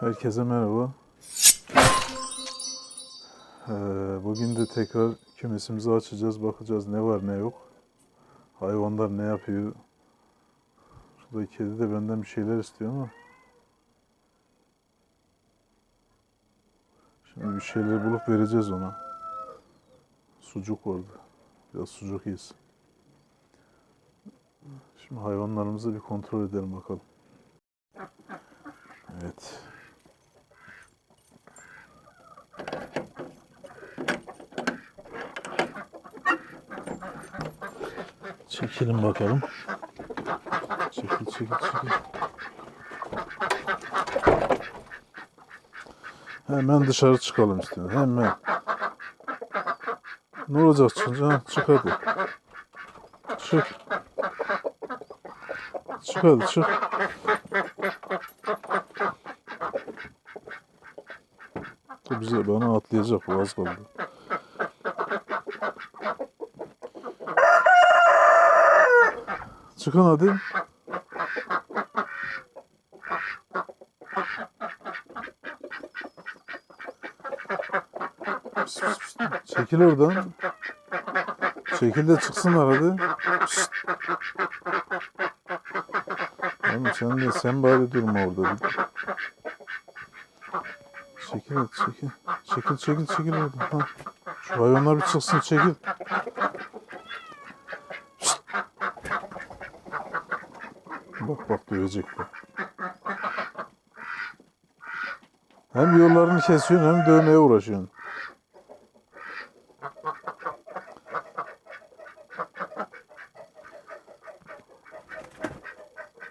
Herkese merhaba. Ee, bugün de tekrar kümesimizi açacağız. Bakacağız ne var ne yok. Hayvanlar ne yapıyor. Şurada kedi de benden bir şeyler istiyor ama. Şimdi bir şeyler bulup vereceğiz ona. Sucuk vardı. Biraz sucuk yesin. Şimdi hayvanlarımızı bir kontrol edelim bakalım. Evet. Çekelim bakalım. Çekil çekil çekil. Hemen dışarı çıkalım istiyorum. Hemen. Ne olacak? Ha, Çık hadi. Çık. Çık hadi çık. Bu bize bana atlayacak bu az kaldı. Çıkın hadi. Çekil oradan. Çekil de çıksınlar hadi. Pişt. Oğlum sen de sen bari durma orada. Çekil hadi çekil. Çekil çekil çekil oradan. Ha. Şu hayvanlar bir çıksın çekil. Bak bak dövecek bak. Hem yollarını kesiyorsun hem dövmeye uğraşıyorsun.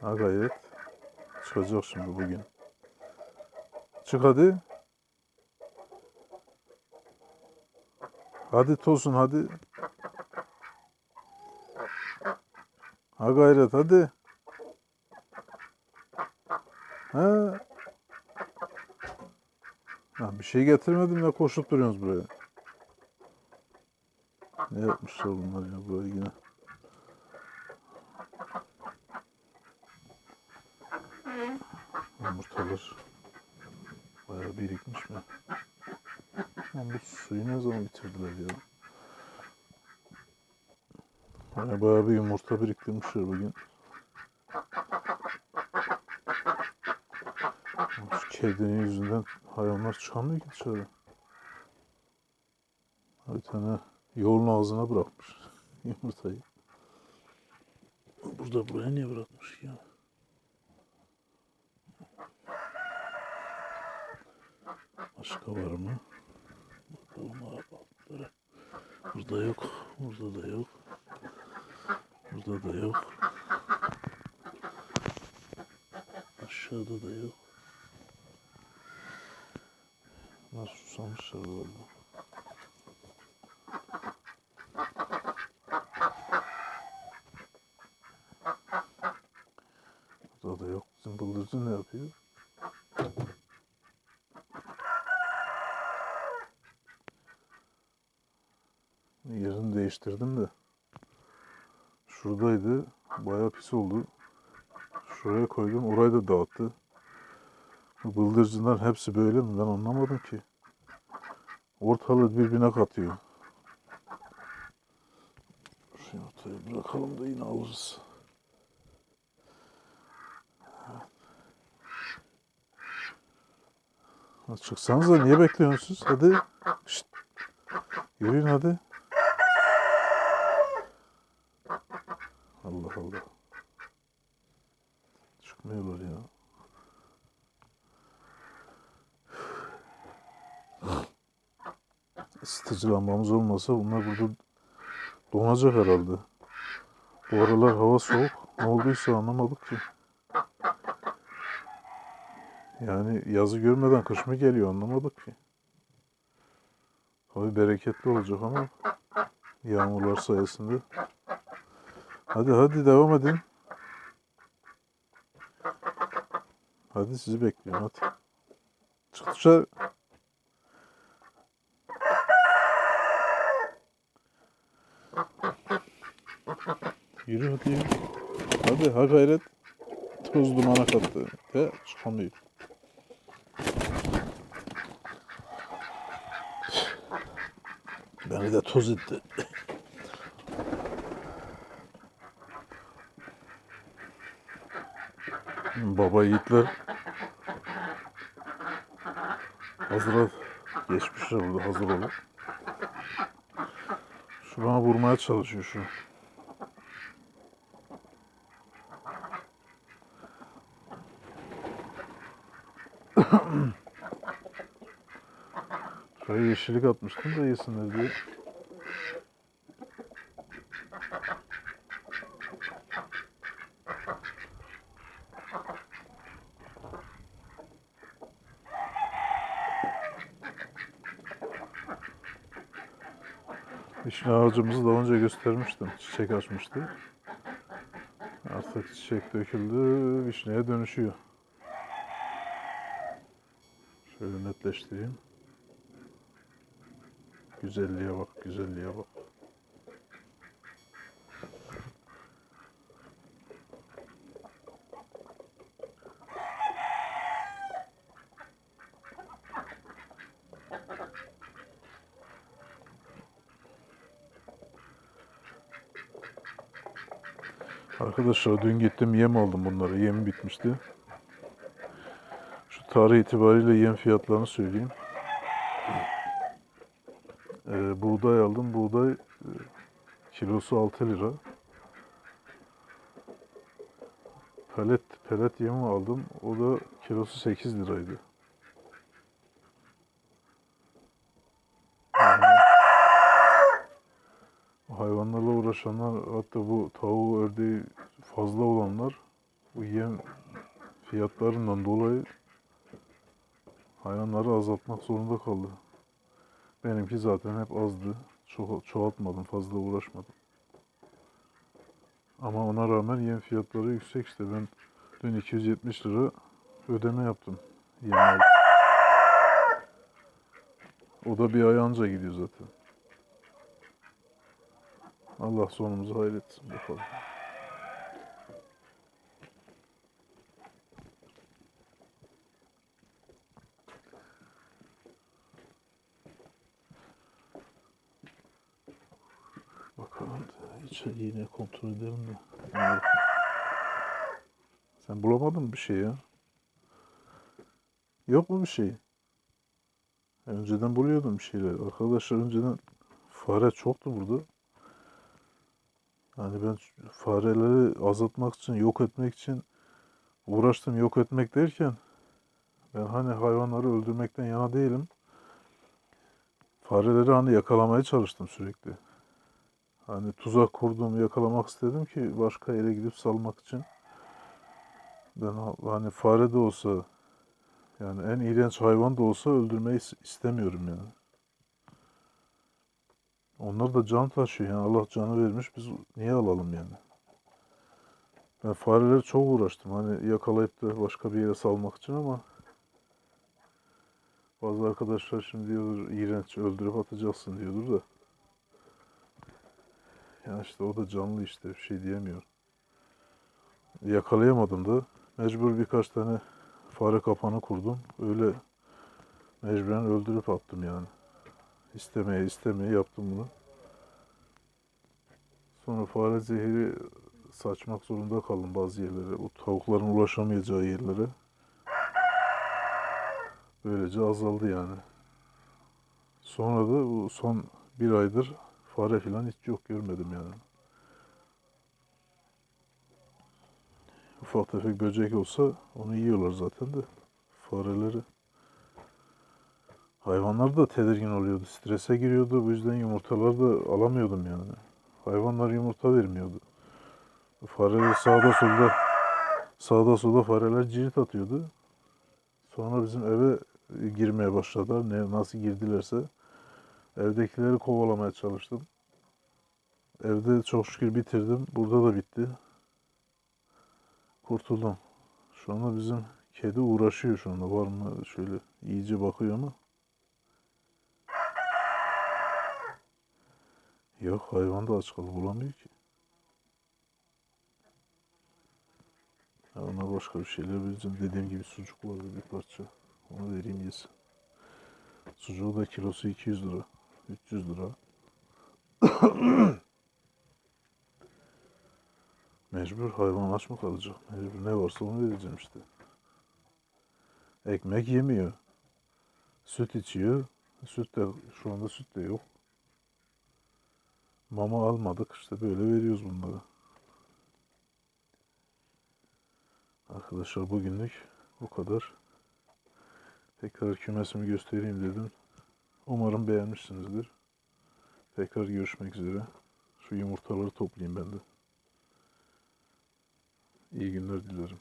Ha gayret. Çıkacak şimdi bugün. Çık hadi. Hadi Tosun hadi. Ha gayret hadi. Ha. Ha, bir şey getirmedim ya koşup duruyorsunuz buraya. Ne yapmışlar bunlar ya buraya yine. Yumurtalar bayağı birikmiş mi? Lan bu suyu ne zaman bitirdiler ya? Bayağı, bayağı bir yumurta biriktirmişler bugün. Şu kedinin yüzünden hayvanlar çıkamıyor ki dışarı. Bir tane yolun ağzına bırakmış yumurtayı. Burada buraya niye bırakmış ya? Başka var mı? Bakalım arabalara. Burada yok. Burada da yok. Burada da yok. Aşağıda da yok. Galiba. Burada da yok. Bizim bıldırcın ne yapıyor? Yerini değiştirdim de. Şuradaydı. Bayağı pis oldu. Şuraya koydum. Orayı da dağıttı. Bıldırcınlar hepsi böyle mi? Ben anlamadım ki. Ortalığı birbirine katıyor. Şu yumurtayı bırakalım da yine alırız. Ha, Çıksanıza niye bekliyorsunuz? Hadi. Şşt. Yürüyün hadi. Allah Allah. Çıkmıyorlar ya. Isıtıcı lambamız olmasa bunlar burada donacak herhalde. Bu aralar hava soğuk. Ne olduysa anlamadık ki. Yani yazı görmeden kış mı geliyor anlamadık ki. Tabii bereketli olacak ama yağmurlar sayesinde. Hadi hadi devam edin. Hadi sizi bekliyorum hadi. Çık. Yürü hadi yürü. Hadi ha gayret. Toz dumana kattı. Ve çıkamıyor. Beni de toz etti. Baba yiğitler hazıra geçmişler burada hazır olup. Şu bana vurmaya çalışıyor şu. Şuraya yeşillik atmıştım da yesinler diye. Vişne ağacımızı daha önce göstermiştim. Çiçek açmıştı. Artık çiçek döküldü, vişneye dönüşüyor. Şöyle netleştireyim. Güzelliğe bak, güzelliğe bak. Arkadaşlar dün gittim yem aldım bunları. Yem bitmişti. Şu tarih itibariyle yem fiyatlarını söyleyeyim. Ee, buğday aldım. Buğday e, kilosu 6 lira. Pelet, pelet yemi aldım. O da kilosu 8 liraydı. Yani uğraşanlar hatta bu tavuğu ördeği fazla olanlar bu yem fiyatlarından dolayı hayvanları azaltmak zorunda kaldı. Benimki zaten hep azdı. Çok çoğaltmadım, fazla uğraşmadım. Ama ona rağmen yem fiyatları yüksek işte. Ben dün 270 lira ödeme yaptım. Yem. O da bir ay anca gidiyor zaten. Allah sonumuzu hayretsin bakalım. Bakalım içeri yine kontrol edelim de. Sen bulamadın mı bir şey ya? Yok mu bir şey? Önceden buluyordum bir şeyler. Arkadaşlar önceden fare çoktu burada. Yani ben fareleri azaltmak için, yok etmek için uğraştım yok etmek derken ben hani hayvanları öldürmekten yana değilim. Fareleri hani yakalamaya çalıştım sürekli. Hani tuzak kurdum, yakalamak istedim ki başka yere gidip salmak için. Ben ha- hani fare de olsa yani en iğrenç hayvan da olsa öldürmeyi is- istemiyorum yani. Onlar da can taşıyor yani Allah canı vermiş biz niye alalım yani. Ben fareleri çok uğraştım hani yakalayıp da başka bir yere salmak için ama bazı arkadaşlar şimdi diyordur iğrenç öldürüp atacaksın diyordur da. Ya işte o da canlı işte bir şey diyemiyorum. Yakalayamadım da mecbur birkaç tane fare kapanı kurdum. Öyle mecburen öldürüp attım yani. İstemeye istemeye yaptım bunu. Sonra fare zehri saçmak zorunda kaldım bazı yerlere. O tavukların ulaşamayacağı yerlere. Böylece azaldı yani. Sonra da bu son bir aydır fare filan hiç yok görmedim yani. Ufak tefek böcek olsa onu yiyorlar zaten de fareleri. Hayvanlar da tedirgin oluyordu, strese giriyordu. Bu yüzden yumurtalar da alamıyordum yani. Hayvanlar yumurta vermiyordu. Fareler sağda solda sağda solda fareler cirit atıyordu. Sonra bizim eve girmeye başladılar. Ne, nasıl girdilerse evdekileri kovalamaya çalıştım. Evde çok şükür bitirdim. Burada da bitti. Kurtuldum. Şu anda bizim kedi uğraşıyor şu anda. Var mı şöyle iyice bakıyor ama. Yok hayvan da aç kaldı bulamıyor ki. Ya ona başka bir şeyler vereceğim. Dediğim gibi sucuk vardı bir parça. Onu vereyim yesin. Sucuğu da kilosu 200 lira. 300 lira. Mecbur hayvan aç mı kalacak? Mecbur ne varsa onu vereceğim işte. Ekmek yemiyor. Süt içiyor. Süt de şu anda süt de yok. Mama almadık işte böyle veriyoruz bunları. Arkadaşlar bugünlük bu kadar. Tekrar kümesimi göstereyim dedim. Umarım beğenmişsinizdir. Tekrar görüşmek üzere. Şu yumurtaları toplayayım ben de. İyi günler dilerim.